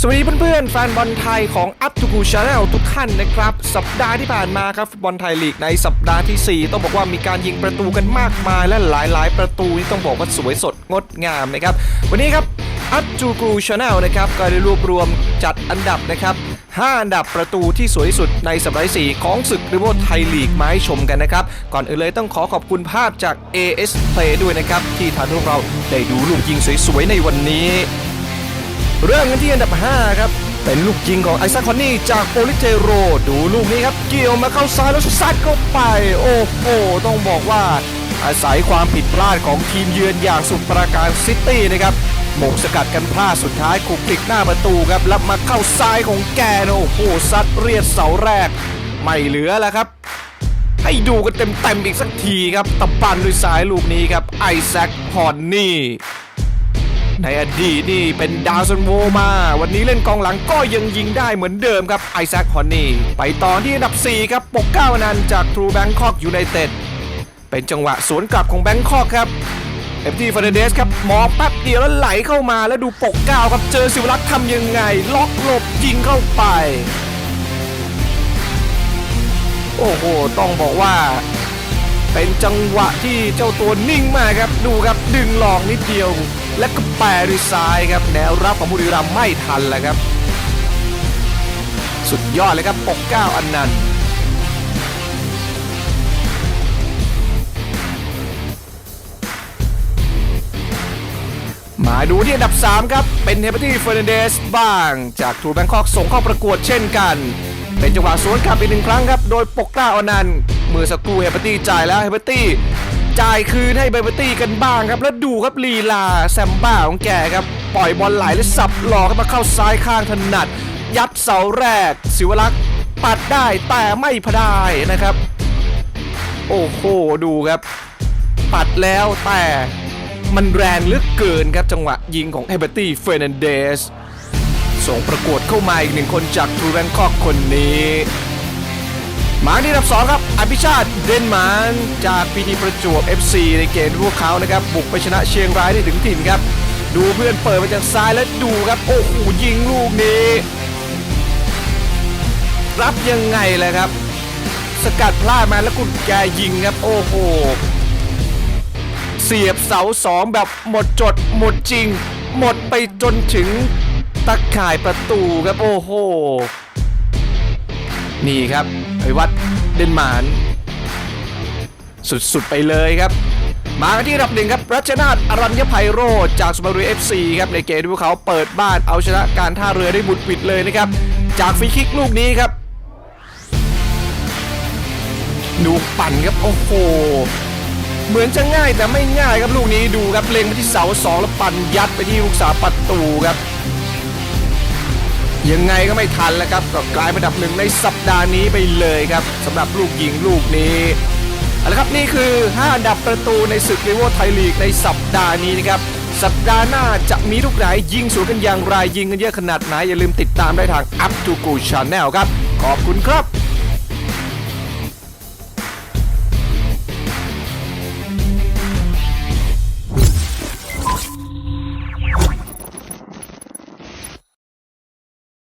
สวัสดีเพื่อนๆ แฟนบอลไทยของ Up to Go Channel ทุกท่านนะครับ สัปดาห์ที่ผ่านมาครับฟุตบอลไทยลีกในสัปดาห์ทีสี่ 4 ต้องบอกว่ามีการยิงประตูกันมากมายและหลายๆ ประตูที่ต้องบอกว่าสวยสดงดงามนะครับ วันนี้ครับ Up to Go Channel นะครับก็ได้รวบรวมจัดอันดับนะครับ5อันดับประตูที่สวยที่สุดในสัปดาห์ที่สี่ของศึกริโวไทยลีกมาให้ชมกันนะครับ ก่อนอื่นเลยต้องขอขอบคุณภาพจาก AS Play ด้วยนะครับที่ทำให้พวกเราได้ดูลูกยิงสวยๆในวันนี้ เริ่มกันที่อันดับ 5 ครับ เป็นลูกยิงของไอซัคคอนนี่จากโปลิเทโร ดูลูกนี้ครับ เกี่ยวมาเข้าซ้ายแล้วซัดเข้าไป โอ้โห ต้องบอกว่า อาศัยความผิดพลาดของทีมเยือนอย่างสุดประการซิตี้นะครับหมงสกัดกันพลาดสุดท้ายขุกคลิกหน้าประตูครับแล้วมาเข้าซ้ายของแกนโอ้โหซัดเรียดเสาแรก ไม่เหลือแล้วครับให้ดูกันเต็มๆอีกสักทีครับตะปันด้วยซ้ายลูกนี้ครับไอแซคฮอนนี่ ในอดีตนี่เป็นดาวซันโวมา วันนี้เล่นกองหลังก็ยังยิงได้เหมือนเดิมครับไอแซคฮอนนี่ ไปต่อที่อันดับ 4 ครับ ปกเก้านันจากทรูแบงคอกยูไนเต็ด เป็นจังหวะสวนกลับของแบงคอกครับเอฟทีฟ r ร์เดสครับมองแป๊บเดียวแล้วไหลเข้ามาแล้วดูปกเก้าครับเจอสิวรักษ์ทำยังไง ล็อกหลบยิงเข้าไป โอ้โห ต้องบอกว่า เป็นจังหวะที่เจ้าตัวนิ่งมากครับดูครับดึงหลอกนิดเดียว และก็แปรด้วยซ้ายครับแนวรับของบุรีรัมย์ไม่ทันแล้วครับ สุดยอดเลยครับปกเก้าอันนันมาดูที่อันดับ 3 ครับ เป็นเฮเบอร์ตี้เฟอร์นันเดสบ้าง จากทูแบงคอกส่งเข้าประกวดเช่นกัน เป็นจังหวะสวนกลับอีกหนึ่งครั้งครับ โดยปกเกล้าอนันต์มือสักครู่เฮเบอร์ตี้จ่ายแล้วเฮเบอร์ตี้จ่ายคืนให้เฮเบอร์ตี้กันบ้างครับ แล้วดูครับลีลาแซมบ้าของแกครับ ปล่อยบอลไหลและสับหลอกมาเข้าซ้ายข้างถนัด ยัดเสาแรก ศิวรักษ์ปัดได้แต่ไม่พได้นะครับ โอ้โหดูครับ ปัดแล้วแต่มันแรงเหลือกเกินครับจังหวะยิงของเฮเบอร์ตี้เฟรนันเดส ส่งประกวดเข้ามาอีกหนึ่งคนจากทูแบงคอกคนนี้มาที่อันดับ2ครับอภิชาติเดนมาร์นจากพีทีประจวบ FC ในเกมพวกเขานะครับ บุกไปชนะเชียงรายได้ถึงถิ่นครับ ดูเพื่อนเปิดมาจากซ้ายแล้วดูครับ โอ้โหยิงลูกนี้ รับยังไงเลยครับ สกัดพลาดมาแล้วกุญแกยิงครับ โอ้โห เสียบเสาสองแบบหมดจดหมดจริง หมดไปจนถึง ตะข่ายประตูครับโอ้โห นี่ครับไอวัดเดนมาร์นสุดๆไปเลยครับ มากันที่อันดับหนึ่งครับรัชนาทอรัญญภัยโรจจากสุพรรณบุรีเอฟซีครับในเกมที่พวกเขาเปิดบ้านเอาชนะการท่าเรือได้บุดหวิดเลยนะครับ จากฟรีคิกลูกนี้ครับดูปั่นครับโอ้โหเหมือนจะง่ายแต่ไม่ง่ายครับลูกนี้ดูครับเล็งไปที่เสาสองแล้วปั่นยัดไปที่ลูกสาวประตูครับ ยังไงก็ไม่ทันแล้วครับก็กลายเป็นดับหนึ่งในสัปดาห์นี้ไปเลยครับสำหรับลูกยิงลูกนี้เอาละครับนี่คือ5อันดับประตูในศึกเลโวไทยลีกในสัปดาห์นี้นะครับสัปดาห์หน้าจะมีลูกไหนยิงสวนกันอย่างไรยิงกันเยอะขนาดไหนอย่าลืมติดตามได้ทาง Up to Go Channel ครับ ขอบคุณครับ